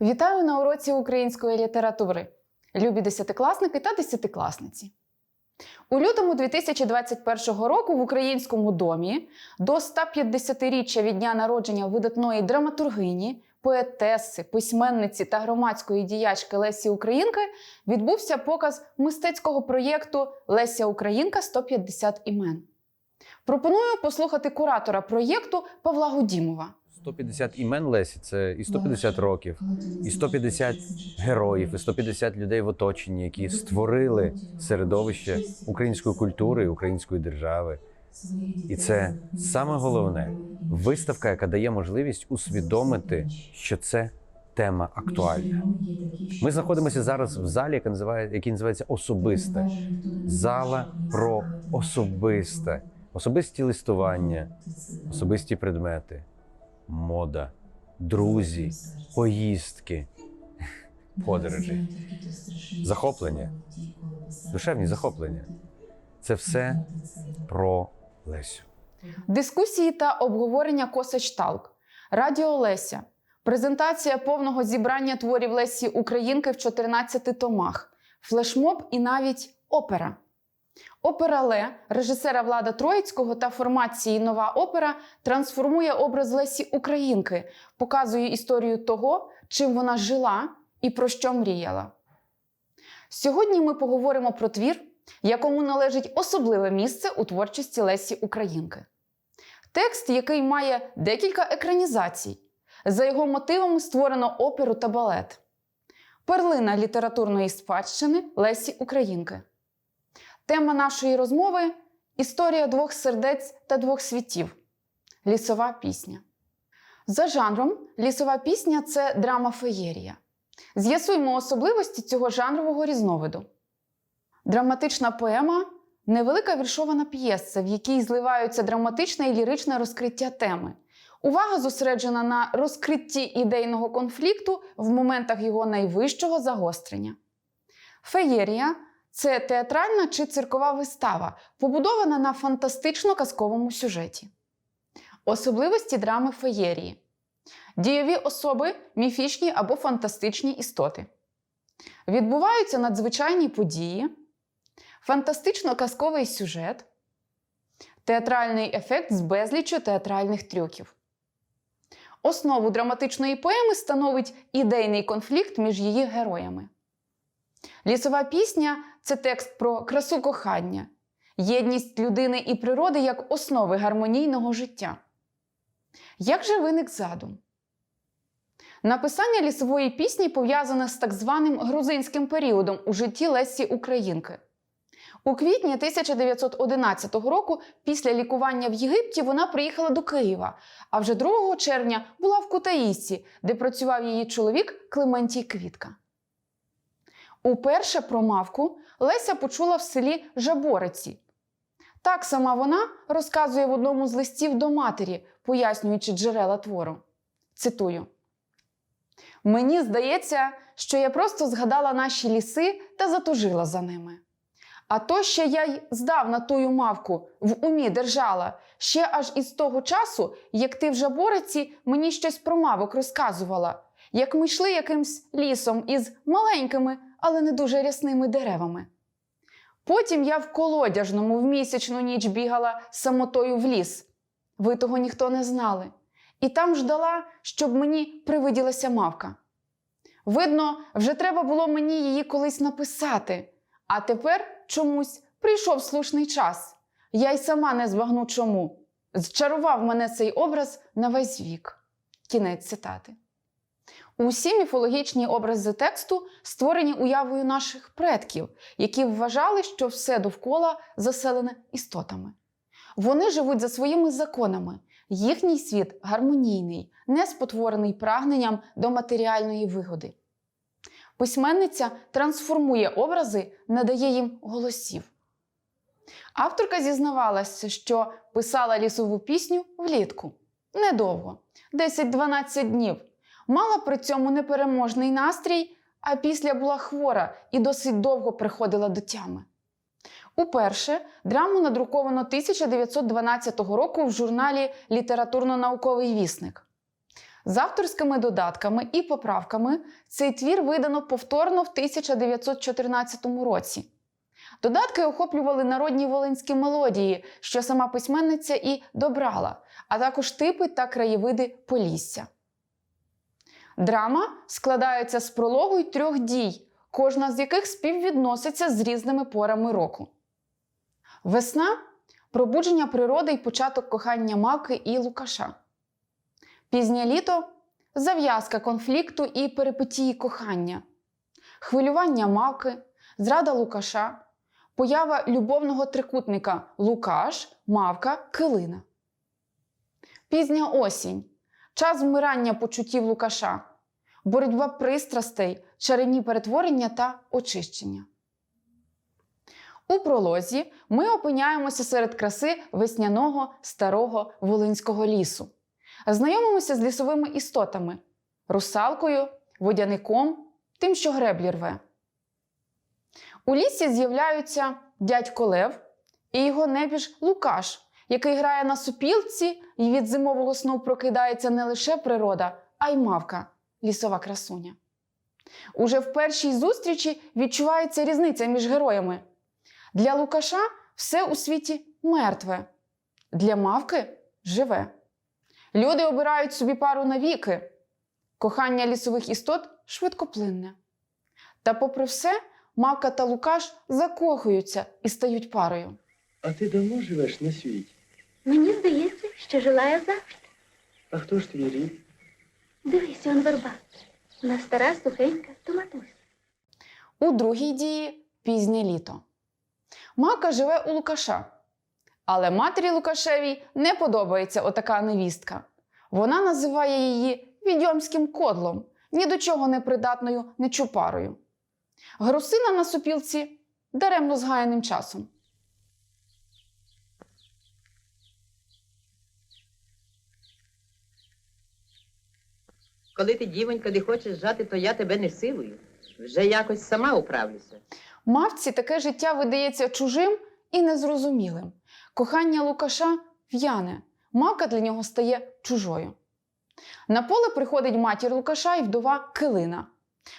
Вітаю на уроці української літератури, любі десятикласники та десятикласниці. У лютому 2021 року в українському домі до 150-річчя від дня народження видатної драматургині, поетеси, письменниці та громадської діячки Лесі Українки відбувся показ мистецького проєкту Леся Українка 150 імен. Пропоную послухати куратора проєкту Павла Гудімова. 150 імен Лесі це і 150 років, і 150 героїв, і 150 людей в оточенні, які створили середовище української культури, і української держави. І це саме головне виставка, яка дає можливість усвідомити, що це тема актуальна. Ми знаходимося зараз в залі, яка називає, який називається особисте. Зала про особисте, особисті листування, особисті предмети, мода, друзі, поїздки, подорожі, захоплення, душевні захоплення. Це все про Лесю. Дискусії та обговорення Косач-Талк, Радіо Леся, презентація повного зібрання творів Лесі Українки в 14 томах, флешмоб і навіть опера. Опера Ле режисера Влада Троїцького та формації Нова опера трансформує образ Лесі Українки, показує історію того, чим вона жила і про що мріяла. Сьогодні ми поговоримо про твір, якому належить особливе місце у творчості Лесі Українки. Текст, який має декілька екранізацій. За його мотивами створено оперу та балет. Перлина літературної спадщини Лесі Українки. Тема нашої розмови історія двох сердець та двох світів. Лісова пісня. За жанром, лісова пісня це драма феєрія. З'ясуємо особливості цього жанрового різновиду. Драматична поема невелика віршована п'єса, в якій зливаються драматичне і ліричне розкриття теми. Увага зосереджена на розкритті ідейного конфлікту в моментах його найвищого загострення. Феєрія це театральна чи циркова вистава, побудована на фантастично-казковому сюжеті. Особливості драми феєрії. Дієві особи міфічні або фантастичні істоти. Відбуваються надзвичайні події, фантастично-казковий сюжет, театральний ефект з безліччю театральних трюків. Основу драматичної поеми становить ідейний конфлікт між її героями. Лісова пісня це текст про красу кохання, єдність людини і природи як основи гармонійного життя. Як же виник задум? Написання лісової пісні пов'язане з так званим грузинським періодом у житті Лесі Українки. У квітні 1911 року, після лікування в Єгипті, вона приїхала до Києва, а вже 2 червня була в Кутаїсі, де працював її чоловік Клементій Квітка. Уперше про мавку Леся почула в селі Жабориці. Так сама вона розказує в одному з листів до матері, пояснюючи джерела твору. Цитую: Мені здається, що я просто згадала наші ліси та затужила за ними. А то ще я й здавна тую мавку в умі держала, ще аж із того часу, як ти в Жабориці мені щось про мавок розказувала, як ми йшли якимсь лісом із маленькими, але не дуже рясними деревами. Потім я в колодяжному в місячну ніч бігала самотою в ліс. Ви того ніхто не знали. І там ждала, щоб мені привиділася мавка. Видно, вже треба було мені її колись написати, а тепер чомусь прийшов слушний час. Я й сама не збагну чому. Зчарував мене цей образ на весь вік. Кінець цитати. Усі міфологічні образи тексту створені уявою наших предків, які вважали, що все довкола заселене істотами. Вони живуть за своїми законами, їхній світ гармонійний, не спотворений прагненням до матеріальної вигоди. Письменниця трансформує образи, надає їм голосів. Авторка зізнавалася, що писала лісову пісню влітку недовго 10-12 днів. Мала при цьому непереможний настрій, а після була хвора і досить довго приходила до тями. Уперше драму надруковано 1912 року в журналі Літературно-науковий вісник. З авторськими додатками і поправками цей твір видано повторно в 1914 році. Додатки охоплювали народні волинські мелодії, що сама письменниця і добрала, а також типи та краєвиди Полісся. Драма складається з прологу й трьох дій, кожна з яких співвідноситься з різними порами року. Весна пробудження природи й початок кохання мавки і Лукаша. Пізнє літо зав'язка конфлікту і перипетії кохання, хвилювання мавки, зрада Лукаша, поява любовного трикутника Лукаш, мавка, килина. Пізня осінь час вмирання почуттів Лукаша, боротьба пристрастей, чарівні перетворення та очищення. У пролозі ми опиняємося серед краси весняного старого волинського лісу. Знайомимося з лісовими істотами русалкою, водяником, тим, що греблі рве. У лісі з'являються дядько Лев і його небіж Лукаш, який грає на супілці і від зимового сну прокидається не лише природа, а й мавка лісова красуня. Уже в першій зустрічі відчувається різниця між героями. Для Лукаша все у світі мертве, для мавки живе. Люди обирають собі пару навіки. Кохання лісових істот швидкоплинне. Та, попри все, мавка та Лукаш закохуються і стають парою. А ти давно живеш на світі? Мені здається, що жила я завжди. А хто ж твій рід? Дивись, он верба. Вона стара, сухенька, то матусь. У другій дії пізнє літо. Мавка живе у Лукаша. Але матері Лукашевій не подобається отака невістка. Вона називає її відьомським кодлом, ні до чого непридатною нечупарою. Грусина на супілці даремно згаяним часом. Коли ти, дівонька, не хочеш жати, то я тебе не силую. Вже якось сама управлюся. Мавці таке життя видається чужим і незрозумілим. Кохання Лукаша в'яне, мавка для нього стає чужою. На поле приходить матір Лукаша і вдова Килина.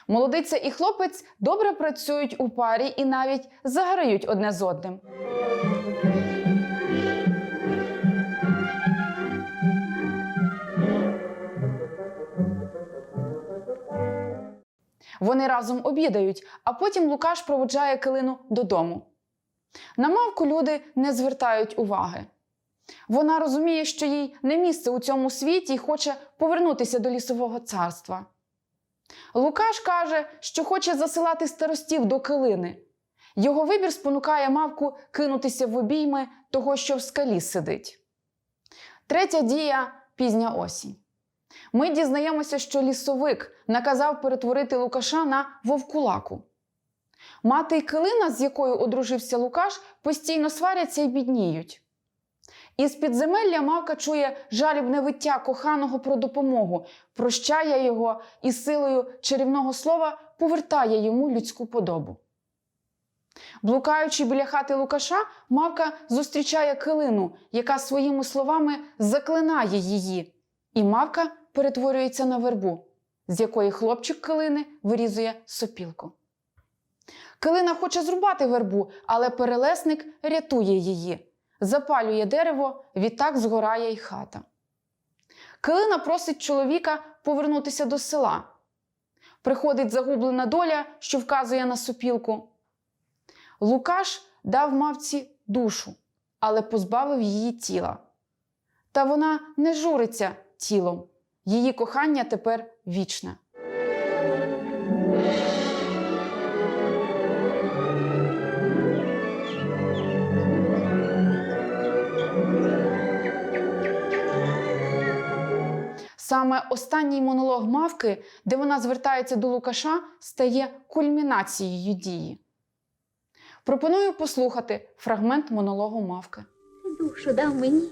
Молодиця і хлопець добре працюють у парі і навіть заграють одне з одним. Вони разом обідають, а потім Лукаш проводжає килину додому. На мавку люди не звертають уваги. Вона розуміє, що їй не місце у цьому світі і хоче повернутися до лісового царства. Лукаш каже, що хоче засилати старостів до килини. Його вибір спонукає мавку кинутися в обійми того, що в скалі сидить. Третя дія пізня осінь. Ми дізнаємося, що лісовик наказав перетворити Лукаша на вовкулаку. Мати й килина, з якою одружився Лукаш, постійно сваряться й бідніють. Із підземелля мавка чує жалібне виття коханого про допомогу, прощає його і силою чарівного слова повертає йому людську подобу. Блукаючи біля хати Лукаша, мавка зустрічає килину, яка своїми словами заклинає її, і мавка перетворюється на вербу, з якої хлопчик килини вирізує сопілку. Килина хоче зрубати вербу, але перелесник рятує її, запалює дерево, відтак згорає й хата. Килина просить чоловіка повернутися до села. Приходить загублена доля, що вказує на сопілку. Лукаш дав мавці душу, але позбавив її тіла. Та вона не журиться тілом. Її кохання тепер вічне. Саме останній монолог мавки, де вона звертається до Лукаша, стає кульмінацією дії. Пропоную послухати фрагмент монологу мавки. Душу дав мені,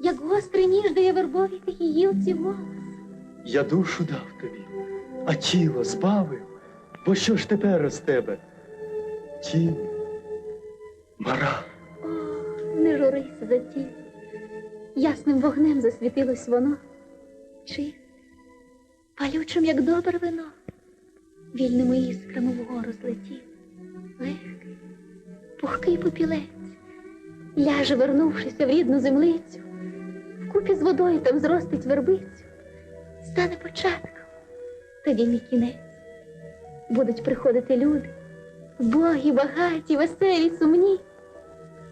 як гострий ніж дає вербові тихій гілці волос. Я душу дав тобі, а тіло збавив. Бо що ж тепер з тебе? Тінь, мара. О, не журися за ті. Ясним вогнем засвітилось воно. Чи палючим, як добре вино, вільними іскрами вгору злетів, легкий, пухкий попілець, ляже, вернувшися в рідну землицю, вкупі з водою там зростить вербицю, стане початком, тоді мій кінець. Будуть приходити люди, боги, багаті, веселі, сумні,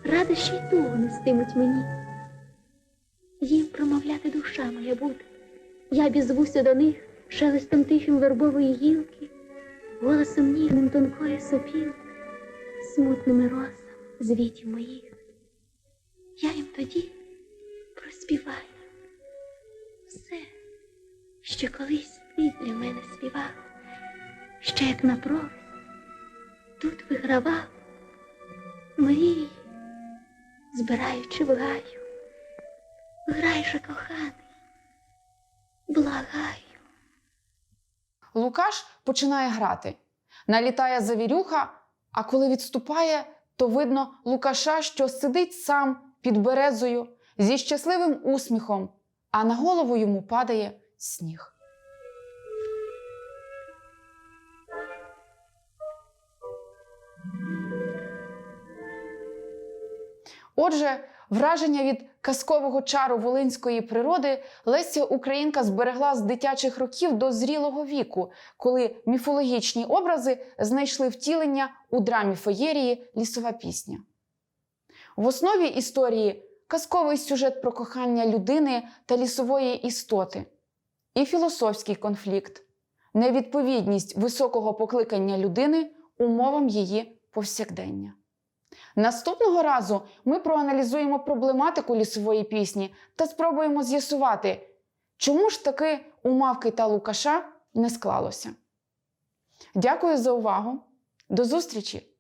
радощі й тугу нестимуть мені. Їм промовляти душа моя буде. Я бізвуся до них шелестом тихим вербової гілки, голосом ніжним тонкої сопілки, смутними росами звітів моїх. Я їм тоді проспіваю що колись ти для мене співав, ще як на провід тут вигравав мрії, збираючи в гаю. Грай же, коханий, благаю. Лукаш починає грати. Налітає завірюха, а коли відступає, то видно Лукаша, що сидить сам під березою зі щасливим усміхом, а на голову йому падає сніг. Отже, враження від казкового чару волинської природи Леся Українка зберегла з дитячих років до зрілого віку, коли міфологічні образи знайшли втілення у драмі феєрії Лісова пісня. В основі історії казковий сюжет про кохання людини та лісової істоти, і філософський конфлікт, невідповідність високого покликання людини умовам її повсякдення. Наступного разу ми проаналізуємо проблематику лісової пісні та спробуємо з'ясувати, чому ж таки у Мавки та Лукаша не склалося. Дякую за увагу! До зустрічі!